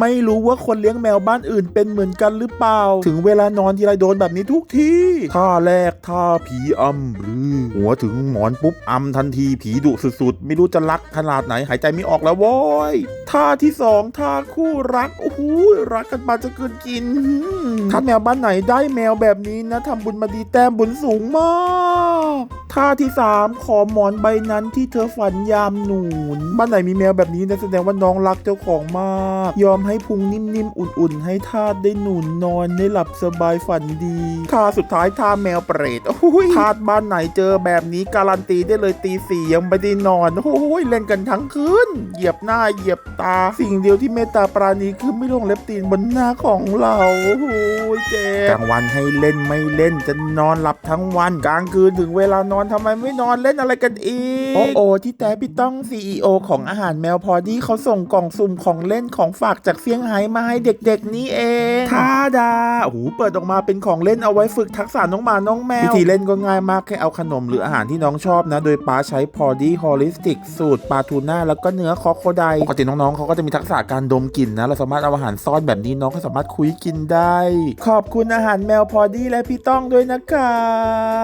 ไม่รู้ว่าคนเลี้ยงแมวบ้านอื่นเป็นเหมือนกันหรือเปล่า ถึงเวลานอนทีไรโดนแบบนี้ทุกทีท่าแรกท่าผีอำหรือ หัวถึงหมอนปุ๊บอำทันทีผีดุสุดๆ ไม่รู้จะรักขนาดไหนหายใจไม่ออกแล้วโว้ยท่าที่สองท่าคู่รักโอ้โหรักกันมาจะเกินกินถ้าแมวบ้านไหนได้แมวแบบนี้นะทำบุญมาดีแต้มบุญสูงมากท่าที่สามขอหมอนใบนั้นที่เธอฝันยามหนูนบ้านไหนมีแมวแบบนี้นะแสดงว่าน้องรักเจ้าของมากยอมให้พุงนิ่มๆ อุ่นๆ ให้ทาสได้หนุนนอนได้หลับสบายฝันดีท่าสุดท้ายท่าแมวเปรตโอ้ยทาสบ้านไหนเจอแบบนี้การันตีได้เลยตีสี่ยังไม่ได้นอนโอ้ยเล่นกันทั้งคืนเหยียบหน้าเหยียบตา สิ่งเดียวที่เมตตาปราณีคือไม่ลงเล็บตีนบนหน้าของเราโอ้ยเจ็บกลางวันให้เล่นไม่เล่นจะนอนหลับทั้งวัน กลางคืนถึงเวลานอนทำไมไม่นอนเล่นอะไรกันอีกโอ้โอที่แต่พี่ต้อง CEO ของอาหารแมวพอดีเขาส่งกล่องสุ่มของเล่นของฝากจากเซี่ยงไฮ้มาให้เด็กๆนี่เองทาดาโอ้โหเปิดออกมาเป็นของเล่นเอาไว้ฝึกทักษะน้องหมาน้องแมว วิธีเล่นก็ง่ายมากแค่เอาขนมหรืออาหารที่น้องชอบนะ โดยป้าใช้พอดีฮอลิสติก สูตรปลาทูน่าแล้วก็เนื้อคอโคไดปกติน้องๆเขาก็จะมีทักษะการดมกลิ่นนะ เราสามารถเอาอาหารซ่อนแบบนี้น้องก็สามารถคุยกินได้ ขอบคุณอาหารแมวพอดีและพี่ต้องด้วยนะครับ